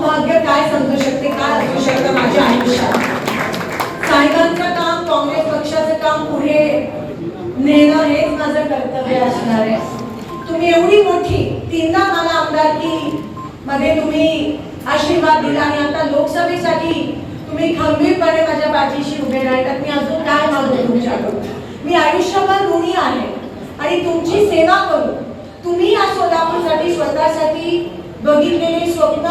सौभाग्य काय समजू शकते? काय असू शकतं माझ्या आयुष्यात? साहेबांचं काम काँग्रेस पक्षाचं काम पुढे नेणं हेच माझं कर्तव्य असणार आहे. तुम्ही एवढी मोठी तीनदा मला आमदारकी मध्ये तुम्ही आशीर्वाद दिला आणि आता लोकसभेसाठी तुम्ही खंबीरपणे माझ्या पाठीशी उभे राहतात. मी अजून काय मागू तुमच्याकडून? मी आयुष्यभर ऋणी आहे आणि तुमची सेवा करू तुम्ही या सोलापूरसाठी स्वतःसाठी बघितलेले स्वप्न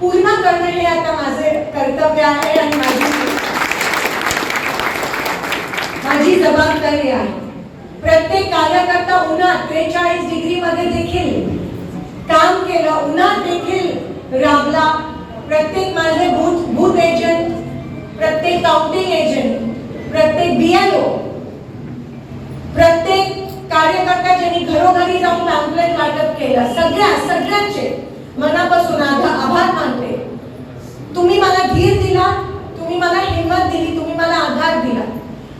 पूर्ण करणं हे आता माझे कर्तव्य आहे आणि माझी माझी जबाबदारी आहे. प्रत्येक कार्यकर्ता उन्हात त्रेचाळीस डिग्री मध्ये देखील काम केलं उन्हात देखील राबला. प्रत्येक माझे बूथ बूथ एजंट प्रत्येक काउंटिंग एजंट प्रत्येक बीएलओ प्रत्येक कार्यकर्ता ज्यांनी घरोघरी जाऊन पॅम्पलेट वाटप केलं सगळ्या सगळ्यांचे मनापासून आभा- आभार मानते. तुम्ही मला धीर दिला तुम्ही मला हिंमत दिली तुम्ही मला आधार दिला.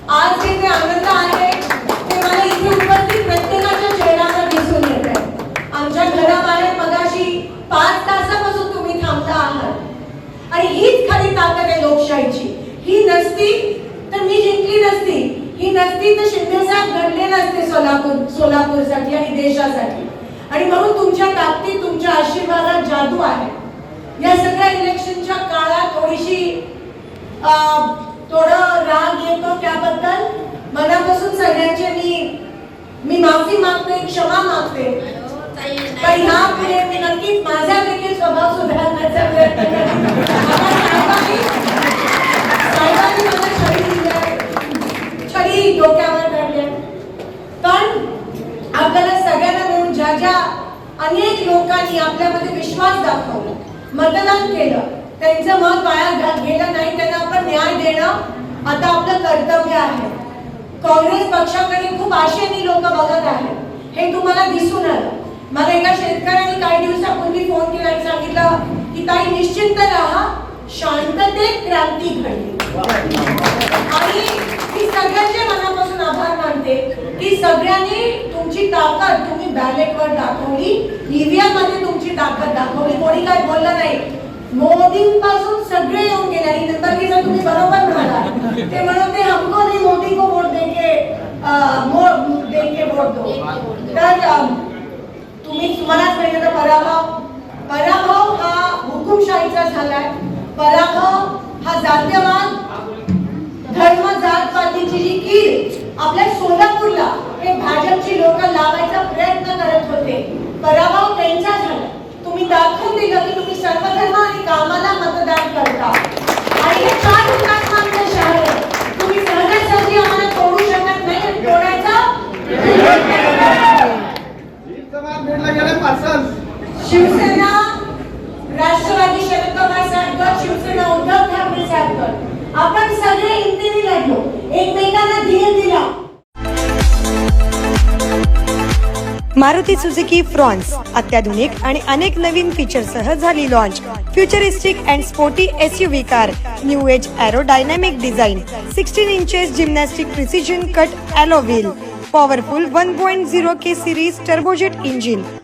आज जे ते आनंद आहे ते मला इथे उपस्थित प्रत्येकाच्या चेहऱ्यावर दिसून येत आहे. आमच्या घराबाहेर मगाशी पाच तासापासून तुम्ही थांबता आहात. आणि हीच खरी ताकद आहे लोकशाहीची. ही नसती तर मी जिंकली नसती. ही नसती तर शिंदे साहेब घडले नसते सोलापूर सोलापूरसाठी आणि देशासाठी. आणि म्हणून तुमच्या ताकदीत तुमच्या आशीर्वादात जादू आहे. या सगळ्या इलेक्शनच्या काळात थोडीशी थोडं राग येतो त्याबद्दल. मनापासून सगळ्यांचे मी मी माफी मागते क्षमा मागते. पण ह्यापुढे मी नक्कीच माझा देखील स्वभाव सुधारण्याचा प्रयत्न लोकांनी आपल्यामध्ये विश्वास दाखवला मतदान केलं. त्यांचं मत वाया गेलं नाही त्यांना आपण न्याय देणं आता आपलं कर्तव्य आहे. काँग्रेस पक्षाकडे खूप आशेने लोक बघत आहेत. हे तुम्हाला दिसून आलं. मला एका शेतकऱ्याने काही दिवसापूर्वी फोन केला आणि सांगितलं की ताई निश्चिंत राहा. शांततेत क्रांती घडली. आणि मी सगळ्यांचे मनापासून आभार मानते. की सगळ्यांनी तुमची ताकद तुम्ही बॅलेटवर दाखवली. ईव्हीएममध्ये तुमची ताकद दाखवली. कोणी काय बोललं नाही. मोदींपासून सगळे येऊन गेले. आणि नंतर की जर तुम्ही बरोबर म्हणाला ते म्हणते हमको नहीं मोदी को वोट देके देके वोट दो. तर तुम्ही तुम्हालाच माहिती आहे पराभव. पराभव हा हुकुमशाहीचा झालाय. पराभव हा जातीयवाद धर्म जात पातीची जी कीड आपल्या सोलापूरला हे भाजपची लोक लावायचा प्रयत्न करत होते पराभव त्यांचा झाला तुम्ही दाखवून दिलं की तुम्ही सर्वधर्म आणि कामाला मतदान करता आणि हे चार हुतात्मांचं शहर आहे तुम्ही सहजासहजी आम्हाला तोडू शकत नाही आणि तोडायचा शिवसेना राष्ट्रवादी शरद पवार सारखं शिवसेना उद्धव ठाकरे सारखं. आपण सगळे हिमतीने लढलो. एकमेकांना धीर दिला. मारुती सुझुकी फ्रॉन्स अत्याधुनिक आणि अनेक नवीन फीचरसह झाली launch futuristic and sporty S U V car new age aerodynamic design sixteen inches gymnastic precision cut alloy wheel powerful one point zero K series turbojet engine